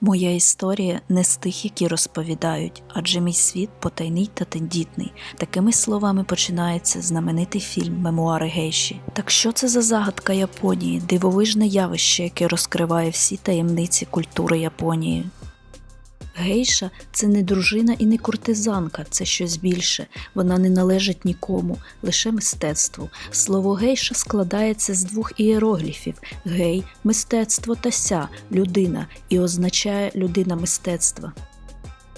Моя історія не з тих, які розповідають, адже мій світ потайний та тендітний. Такими словами починається знаменитий фільм Мемуари Гейші. Так що це за загадка Японії, дивовижне явище, яке розкриває всі таємниці культури Японії? Гейша це не дружина і не куртизанка, це щось більше. Вона не належить нікому, лише мистецтву. Слово гейша складається з двох ієрогліфів: гей, мистецтво та ся людина, і означає людина мистецтва.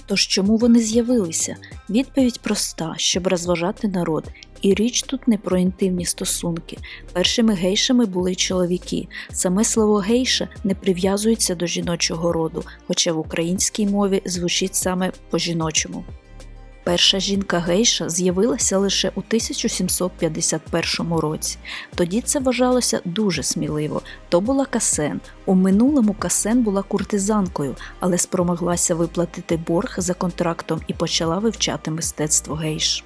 Тож чому вони з'явилися? Відповідь проста, щоб розважати народ. І річ тут не про інтимні стосунки. Першими гейшами були чоловіки. Саме слово гейша не прив'язується до жіночого роду, хоча в українській мові звучить саме по-жіночому. Перша жінка гейша з'явилася лише у 1751 році. Тоді це вважалося дуже сміливо. То була касен. У минулому касен була куртизанкою, але спромоглася виплатити борг за контрактом і почала вивчати мистецтво гейш.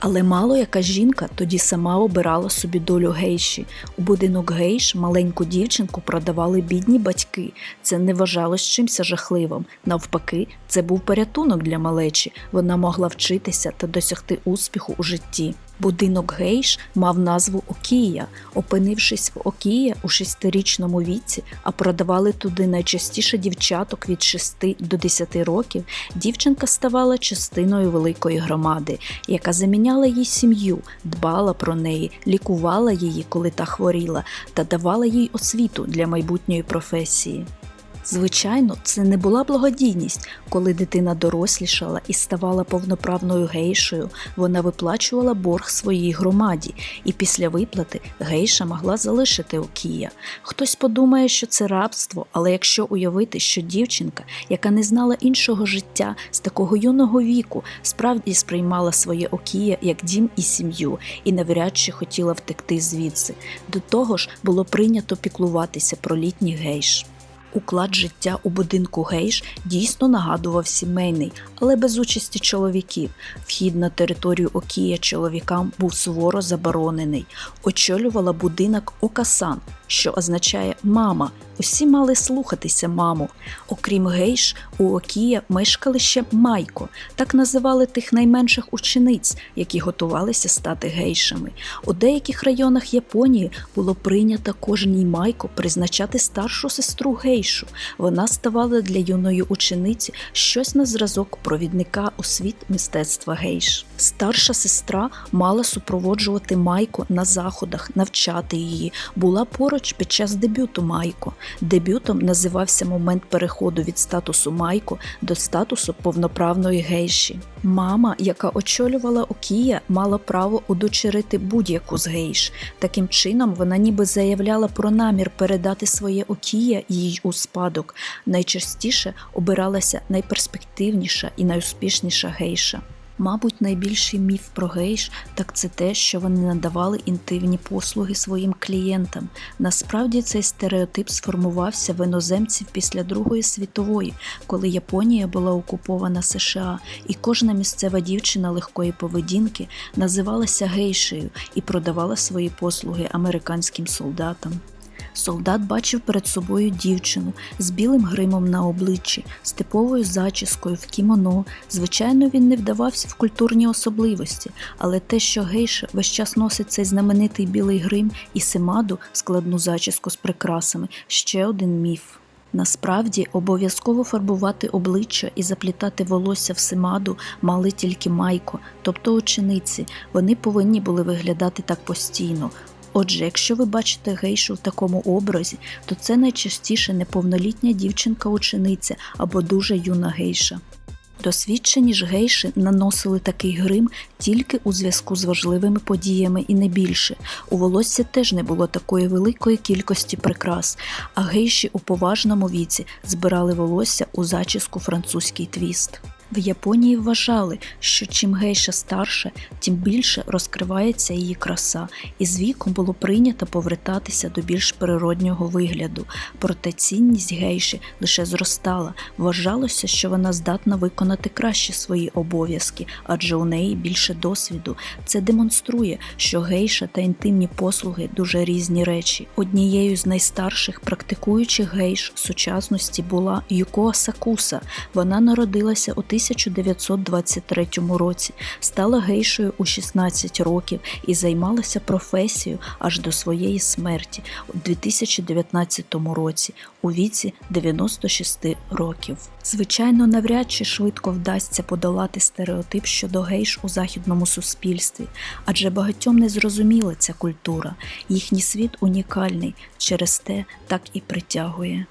Але мало яка жінка тоді сама обирала собі долю гейші. У будинок гейш маленьку дівчинку продавали бідні батьки. Це не вважалось чимся жахливим. Навпаки, це був порятунок для малечі. Вона могла вчитися та досягти успіху у житті. Будинок гейш мав назву Окія. Опинившись в Окія у шестирічному віці, а продавали туди найчастіше дівчаток від 6 до 10 років, дівчинка ставала частиною великої громади, яка заміняла їй сім'ю, дбала про неї, лікувала її, коли та хворіла, та давала їй освіту для майбутньої професії. Звичайно, це не була благодійність. Коли дитина дорослішала і ставала повноправною гейшею, вона виплачувала борг своїй громаді, і після виплати гейша могла залишити Окія. Хтось подумає, що це рабство, але якщо уявити, що дівчинка, яка не знала іншого життя з такого юного віку, справді сприймала своє Окія як дім і сім'ю, і навряд чи хотіла втекти звідси. До того ж було прийнято піклуватися про літніх гейш. Уклад життя у будинку гейш дійсно нагадував сімейний, але без участі чоловіків. Вхід на територію Окія чоловікам був суворо заборонений. Очолювала будинок Окасан, що означає мама. Усі мали слухатися маму. Окрім гейш, у Окія мешкали ще майко, так називали тих найменших учениць, які готувалися стати гейшами. У деяких районах Японії було прийнято кожній майко призначати старшу сестру гейшу. Вона ставала для юної учениці щось на зразок провідника у світ мистецтва гейш. Старша сестра мала супроводжувати майко на заходах, навчати її, була поруч під час дебюту майко. Дебютом називався момент переходу від статусу майко до статусу повноправної гейші. Мама, яка очолювала Окія, мала право удочерити будь-яку з гейш. Таким чином, вона ніби заявляла про намір передати своє Окія їй у спадок. Найчастіше обиралася найперспективніша і найуспішніша гейша. Мабуть, найбільший міф про гейш так це те, що вони надавали інтимні послуги своїм клієнтам. Насправді цей стереотип сформувався в іноземців після Другої світової, коли Японія була окупована США, і кожна місцева дівчина легкої поведінки називалася гейшею і продавала свої послуги американським солдатам. Солдат бачив перед собою дівчину з білим гримом на обличчі, з типовою зачіскою в кімоно. Звичайно, він не вдавався в культурні особливості, але те, що гейша весь час носить цей знаменитий білий грим і симаду, складну зачіску з прикрасами, ще один міф. Насправді обов'язково фарбувати обличчя і заплітати волосся в симаду мали тільки майко, тобто учениці. Вони повинні були виглядати так постійно. Отже, якщо ви бачите гейшу в такому образі, то це найчастіше неповнолітня дівчинка-учениця або дуже юна гейша. Досвідчені ж гейші наносили такий грим тільки у зв'язку з важливими подіями і не більше. У волосся теж не було такої великої кількості прикрас, а гейші у поважному віці збирали волосся у зачіску французький твіст. В Японії вважали, що чим гейша старша, тим більше розкривається її краса, і з віком було прийнято повертатися до більш природнього вигляду. Проте цінність гейші лише зростала. Вважалося, що вона здатна виконати краще свої обов'язки, адже у неї більше досвіду. Це демонструє, що гейша та інтимні послуги дуже різні речі. Однією з найстарших практикуючих гейш сучасності була Юко Сакуса. Вона народилася у 1923 році, стала гейшою у 16 років і займалася професією аж до своєї смерті у 2019 році у віці 96 років. Звичайно, навряд чи швидко вдасться подолати стереотип щодо гейш у західному суспільстві, адже багатьом не зрозуміла ця культура. Їхній світ унікальний, через те так і притягує.